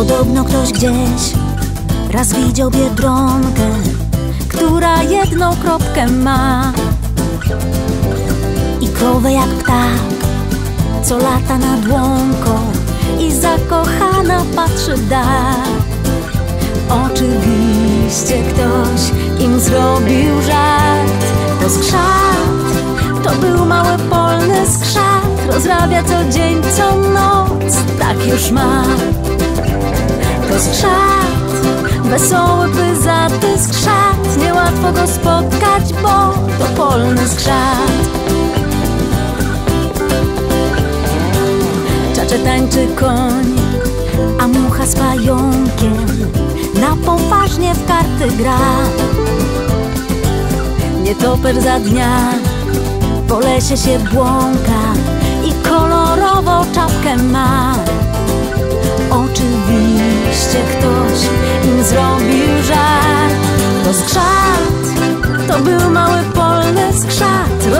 Podobno ktoś gdzieś raz widział biedronkę, która jedną kropkę ma i krowę jak ptak, co lata nad łąką i zakochana patrzy dal. Oczywiście ktoś im zrobił żart, to skrzat, to był mały polny skrzat, rozrabia co dzień, co noc, tak już ma. To skrzat, wesoły, pyzaty skrzat, niełatwo go spotkać, bo to polny skrzat. Czacze tańczy koń, a mucha z pająkiem na poważnie w karty gra. Nietoperz za dnia po lesie się błąka i kolorową czapkę ma.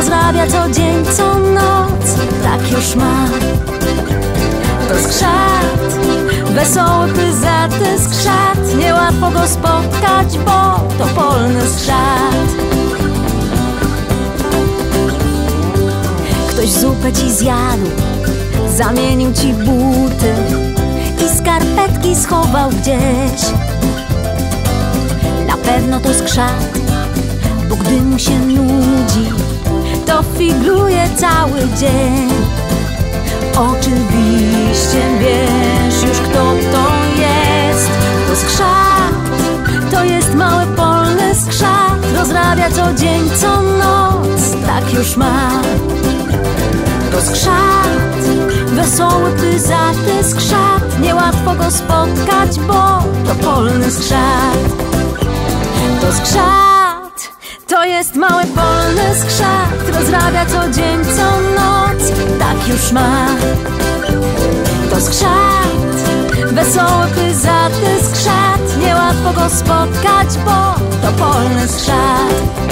Rozrabia co dzień, co noc, tak już ma. To skrzat, wesoły, pyzaty skrzat. Niełatwo go spotkać, bo to polny skrzat. Ktoś zupę ci zjadł, zamienił ci buty i skarpetki schował gdzieś. Na pewno to skrzat, bo gdy mu się nudzi, to figluje cały dzień. Oczywiście wiesz już kto to jest. To skrzat, to jest mały polny skrzat. Rozrabia co dzień, co noc, tak już ma. To skrzat, wesoły, pyzaty skrzat. Niełatwo go spotkać, bo to polny skrzat. To skrzat, to jest mały polny skrzat. Rozrabia co dzień, co noc, tak już ma. To skrzat, wesoły, pyzaty skrzat. Niełatwo go spotkać, bo to polny skrzat.